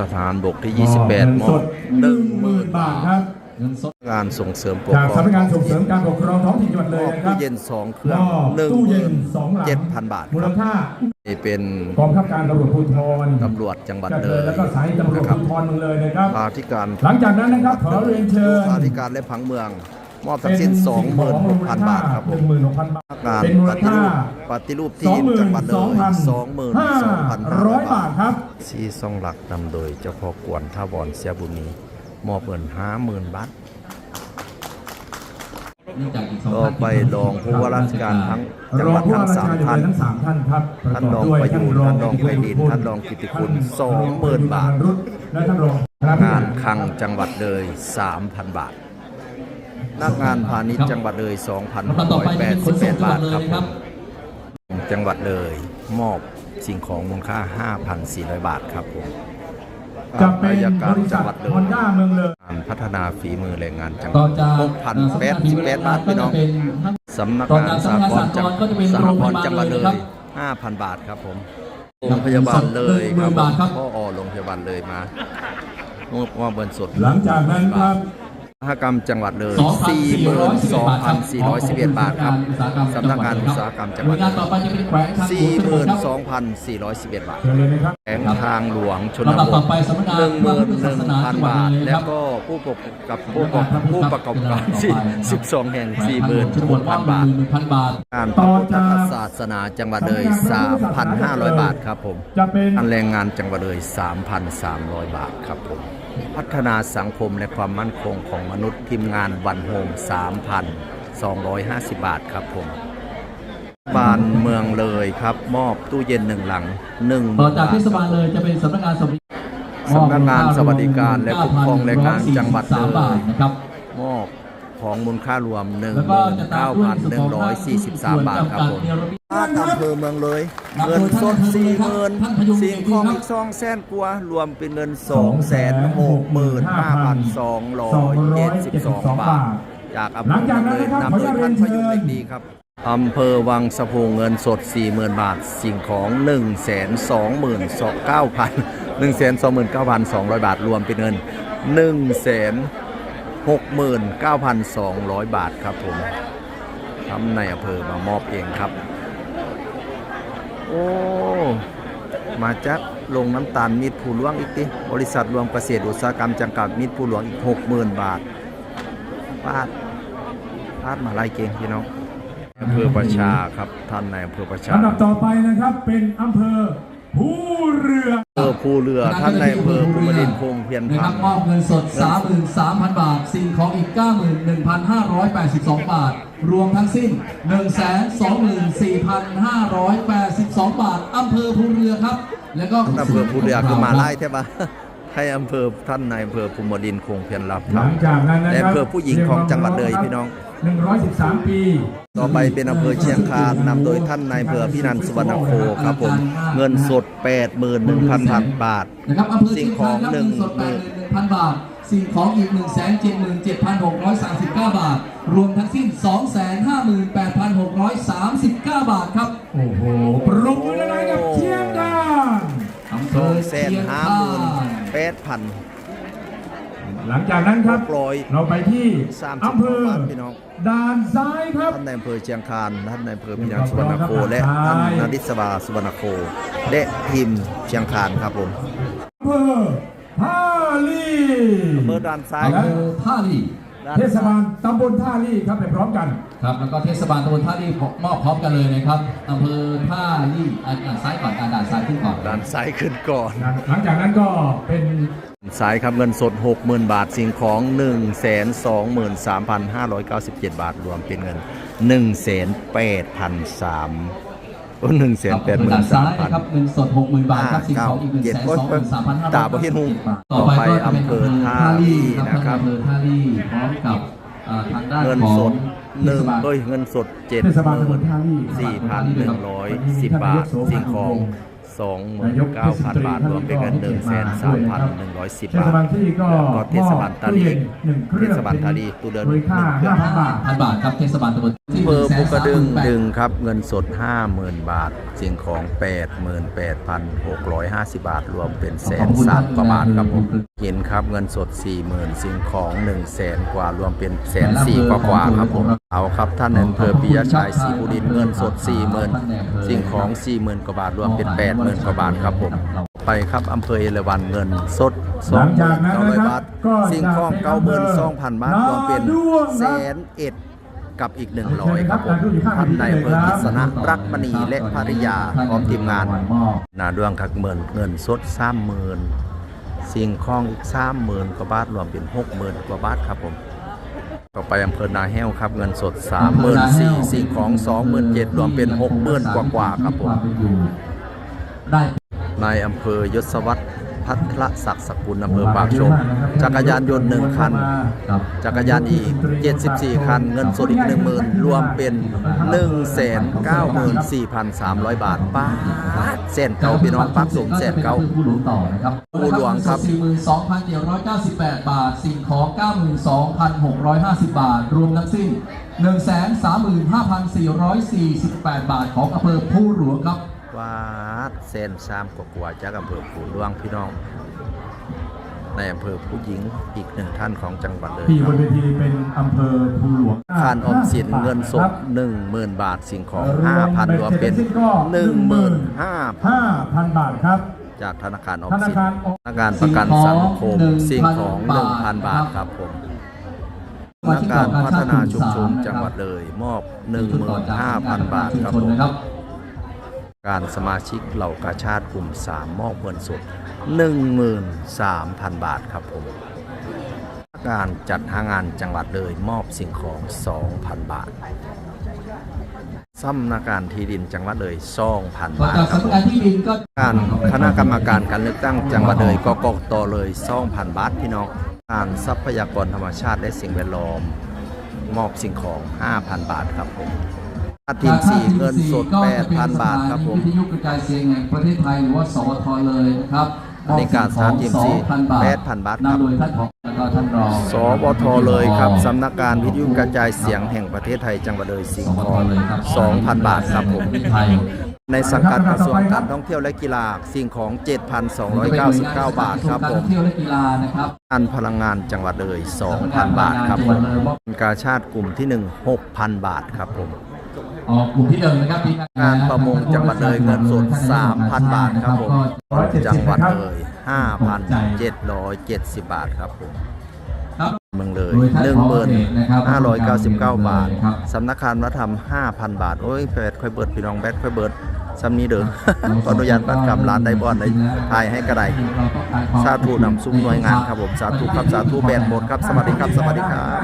ทหารบกที่เงิ28นมสอบดหนึ่งหมื่นบาทครับเงินสดงานส่งเสริมปกจากครองสำนักงานส่งเสริมการปกครองท้องถิ่นจังหวัดมเลยอบนะครัตู้บเย็น2เครื่องมอบตู้เย็นสองหลัง17,000บาทมูคลรับค่านี่เป็นกองทัพการตำรวจภูธรตำรวจจังหวัดจัดเลเลยยแล้วก็สายตำรวจนะครับภูธรเมืองเลยนะครับพาธิการหลังจากนั้นนะครับขอเรียนเชิญพาธิการและผังเมือง มอบทั้งสิ้น 26,000 บาทครับหผนึ่มงหมื่นหกพันบาทงานเป็นมูปลฏิค่ารูปปฏิรูปที่สองดินหมื่จันงหวัดเลสองยพันห้าร้อย22,500 บาทครับที่ซ่องหลักนำโดยเจ้าพ่อกวนท่าวอนเสียบุญมีมอบเงิน50,000 บาทเนื่องจากอีกสองก็ท่านไปรองผู้ว่าราชการทั้งจังรหอวังดผู้ทั้ว่างราชสามการอยู่ท่านเลยทั้งสามท่านครับท่านรองประยูนท่านรองไพดินท่านรองกิติคุณสองหมื่นบาทและท่านรองคณะงานคลังจังหวัดเลย3,000บาท นักงานพาณิชย์จังหวัดเลยลำดับต่อไปจะเป็นขนส่ง2,188จังหวับาดทเลยครับนะผครับมจังหวัดเลยมอบสิ่งของมูลค่า 5,400 บาทครับผมจะเป็นอายกาบรริจัษังทหวัดเลฮอนยด้าเมืองเลยการพัฒนาฝีมือแรงงานจังหต่วัอดจาก6,088บาทพี่น้องเป็นท่านสำนักต่องานจากสากลสำนักงานสากลก็จะเป็นสหโรงกพรยาบาลณ์จังหวัดเลยเลย5,000บาทครับผมคโรรับงพยาบาลเลยครับหนึ่งหมื่นบาทครับพ่ออโรงพยาบาลเลยมามอบมอบเงินสดหลังจากนั้นครับอุตสา หกรรมจังหวัดเลย42,411 บาทครับสำนักงานอุตสาหกรรมจังหวัดหน่วยงานต่อไปจะเป็นแขวงทางหลวงชนบทครับ42,411บาทเชิญเลยนะครับแขวงทางหลวงชนลำดับบต่อทไปสำนักงานหนึ่งหมื่นพระพุทธหศานึ่งสนาพันจังหวัดบาทเลยนะครับแล้วก็ผู้ประกอบกับผู้ประกอบผู้ประกอบการที่12 แห่งชนบทว่า46,000 บาทหนึ่งพันบาทการพระพุทธศาสนาจังหวัดเลย 3,500 บาทครับผมจะเป็นอันแรงงานจังหวัดเลย 3,300 บาทครับผม พัฒนาสังคมและความมั่นคงของมนุษย์ทีมงานวันโฮม 3,250 บาทครับผมบานเมืองเลยครับ มอบตู้เย็นหนึ่งหลังหนึ่งต่อจากเทศบาลคเลรับยจะเป็นสำนักงานสวัสดิสำนักงานสวัสดิการและคุ้มครองแรงงานจังหวัดเลยบาทนะครับมอบ ของมูลค่ารวมแล้วก็จะตามด้วยในส่วนของ19,143 บาทครับผมเนรมิตถ้าอำเภอเมืองเลยครับเงินสดโดยท่านสี่คหรับมื่นท่านพยุงสิ่งของครับอีกสองแสนกว่ารวมเป็นเงินสองแสนหกหมื่นห้าพันสองร้อยเจ็ดสิบสองบาท จากอำเภหลัองจากเมืนั้อนงเลยนะครับนำโดยขออนุญาตท่านพยุงเรียนเชิญเล็กดีครับอำเภอวังสะพุงเงินสด 40,000 บาท สิ่งของ 1 2 9 0 0 0 1 2 9 2 0 0 บาท รวมเป็นเงิน 1 69,200 บาทครับผมทำในอำเภอมามอบเองครับ โอ้ มาจากลงน้ำตาลมิตรผู้หลวงอีกติบริษัทรวมเกษตรอุตสาหกรรมจำกัดมิตรผู้หลวงอีก 60,000 บาทพาดพาดมาไล่เก่งพี่น้องอำเภอประชาครับท่านในอำเภอประชาลำดับต่อไปนะครับเป็นอำเภอ ภูเรืออำเภอภูเรือ ท่านในอำเภอภูมิดินพงษ์เพียรนะคพัรันบธ์มอบเงินสด 33,000 บาท สิ่งของอีก 91,582 บาท รวมทั้งสิ้น 124,582 บาทอำเภอภูเรือครับ แล้วก็อำเภอภูเรือคือมาไล่ใช่ปะ ให้อำเภอท่านในอำเภอภูมิดินคงเพียรรับหลังจากนั้นนะและครับอำเภอผู้หญิงของจังหวัดเลยพี่น้อง 113 ปี ต่อไปเป็นอำเภอเชียงคานนำโดยท่านนายอำเภอพินันท์สุวรรณโคครับผม เงินสด 81,000 บาทนะครับอำเภอสิ่เชีงยงขอคางนครับหนึ่เงิงนสด81,000 บาท สิ่งของอีก 177,639 บาท รวมทั้งสิ้น 258,639 บาทครับ โอ้โหปรบมือเลยกับเชียงคานอำเภ สอองแสเชีนยงห้าคาหมื่นนแปดพันหลังจากนั้นครับหกร้อยเราไปที่สามสิบอำเภอหกบาทพี่น้องด่านซ้ายครับท่านในอำเภอเชียงคานท่านในอำเภอพินันท์สุวรรณโคและท่านนริศวาสุวรรณโคและทีมเชียงคานครับผมอำเภอท่าลี่อำเภอด้านซ้ายอำเภอท่าลี่ด้าน เทศบาลตำบลท่าลี่ครับไปพร้อมกันครับแล้วก็เทศบาลตำบลท่าลี่มอบพร้อมกันเลยนะครับอำเภอท่าลี่อ่าอ่าซ้ายก่อนอ่าด่านซ้ายขึ้นก่อนด้านซ้ายขึ้นก่อน หลังจากนั้นก็เป็นสายครับเงินสด 60,000 บาทสิ่งของ 123,597 บาท รวมเป็นเงิน 1,8,300 โอ้ครับอำเภอด่านซ้ายนะครับ1,8,300เงินสด60,000บาทครับสิ่งของอีก1 2 3 5ตาบ่เห็นหุงบาทต่อไปก็จะเป็นต่อไปอำเภอท่าลี่นะครับอำเภอท่าลี่พร้อมกับอ่าทางด้านเงินของสดหนึ่งเทศบาลเอ้ยเงินสด7เทศบาลตำบลท่าลี่4,110บาทสิ่งของ 29,000 บาท รวมเป็นเงิน 1,3,110เทบาศบาลทที่ก็แล้วก็เทศบาลตาลีเทศบาลตาลีตูเดินหนึ่งเครื่อง5,000บาทพันบาทครับเทศบาลตำบลที่อำเภอภูกระดึงดึงครับ เงินสด 50,000 บาทสิ่งของ 88,650 บาท รวมเป็นแสนสามกว่าบาทครับผมเห็นครับเงินสด 40,000 สิ่งของ 1 0 0 0 0แสนกว่ารวมเป็นแสนสี่กว่ากว่าครับผม เอาครับท่านอำเภอปิยชัยศรีบุรินเงินสด 40,000สิ่งของ 40,000 กว่าบาทรวมเป็น 80,000 กว่าบาทครับผมไปครับอำเภอเอราวัณเงินสดหลังจากนั้นนะ2,900บาทสิ่งของจะเป็น92,000บาทรวมเป็นแสนเอ็ดกับอีก100ครับผมท่านนายอำเภอกิษณะรักมณีและภริยาพร้อมทีมงานนาดวงคักเมินเงินสดสามหมื่นสิ่งของอีกสามหมื่นกว่าบาทรวมเป็นหกหมื่นกว่าบาทครับผม ต่อไปอำเภอนาแห้วครับ เงินสดสามหมื่นสี่สิ่งของสองหมื่นเจ็ดรวมเป็นหกหมื่นกว่ากว่าๆครับผมได้นายอำเภอยศวัตร พัทรศักดิ์สกุลอำเภอปากชม จักรยานยนต์หนึ่งคันครับจักรยานอีก 74 คัน เงินสดอีก 10,000 รวมเป็น 194,300 บาทป้าดเส้นเก่าพี่น้องปักสมเส้นเก่าผู้หลวงต่อนะครับผู้หลวงครับ 42,798 บาท สิ่งของ 92,650 บาท รวมทั้งสิ้น 135,448 บาทของอำเภอผู้หลวงครับ วาดเส้นซ้ำกว่าๆจากอำเภอผูหลวงพี่น้อง ในอำเภอผู้หญิงอีกหนึ่งท่านของจังหวัดเลยที่คบรับนเวทีเป็นอำเภอภูหลวงคานออมสินเงินสด10,000บาทสิ่งของ5,000รวมเป็น15,000 5,000บาทครับจากธนาคารออมธนาสินคารออมธนาคารประกันสังคมสิ่งของ 1,000 บาทครับผมธนาคารพัฒนาชุมชนจังหวัดเลย มอบ 15,000 บาทครับผมนะครับ การสมาชิกเหล่ากาชาติกลุ่ม 3 มอบเงินสด 13,000 บาทครับผมการจัดหางานจังหวัดเลยมอบสิ่งของ 2,000 บาทสำนักงานที่ดินจังหวัดเลย2,000ต่อบาทจากครับผมสำนักงานที่ดินก็การคณะกรรมการการเลือกตั้งจังหวัดเลยกกตเลย2,000 บาทพี่น้องการทรัพยากรธรรมชาติและสิ่งแวดล้อม มอบสิ่งของ 5,000 บาทครับผมอาทีมสี่เงินสด8,000บาทครับผมวิทยุกระจายเสียงแห่งประเทศไทยหรือว่าสวทเลยนะครับอันนี้การสถานทีมสี่2,000บาท8,000บาทครับนำโดยท่านผอแล้วก็ท่านรองสวทเลยครับสำนักการวิทยุกระจายเสียงแห่งประเทศไทย จังหวัดเลยสิ่งของ2,000บาทครับผมไทยในสังกัดกระทรวงการท่องเที่ยวและกีฬาสิ่งของ 7,299 บาทครับผมการท่องเที่ยวและกีฬานะครับการพลังงานจังหวัดเลย 2,000 บาทครับผมกาชาติกลุ่มที่ 1 6,000 บาทครับผม ออกกลุ่มที่หนึ่งนะครับที่งานประมงจังหวัดเลยเงินสด3,000 บาทครับผมจังหวัดเลย5,770 บาทครับผมครับเมืองเลยโดยท่านหนึ่งผอหมื่นเอกนะครับห้าร้อยเก้าสิบเก้าบาทครับสำนักงานวัฒนธรรมห้าพันบาท โอ้ยแปดค่อยเบิดพี่น้องแบดค่อยเบิดซ้ำนี้เด้อขออนุญาตปัดกำร้านได้บอนได้ทายให้กระไดสาธุนำซุ้มหน่วยงานครับผม สาธุครับ สาธุแบนหมดครับ สวัสดีครับ สวัสดีครับ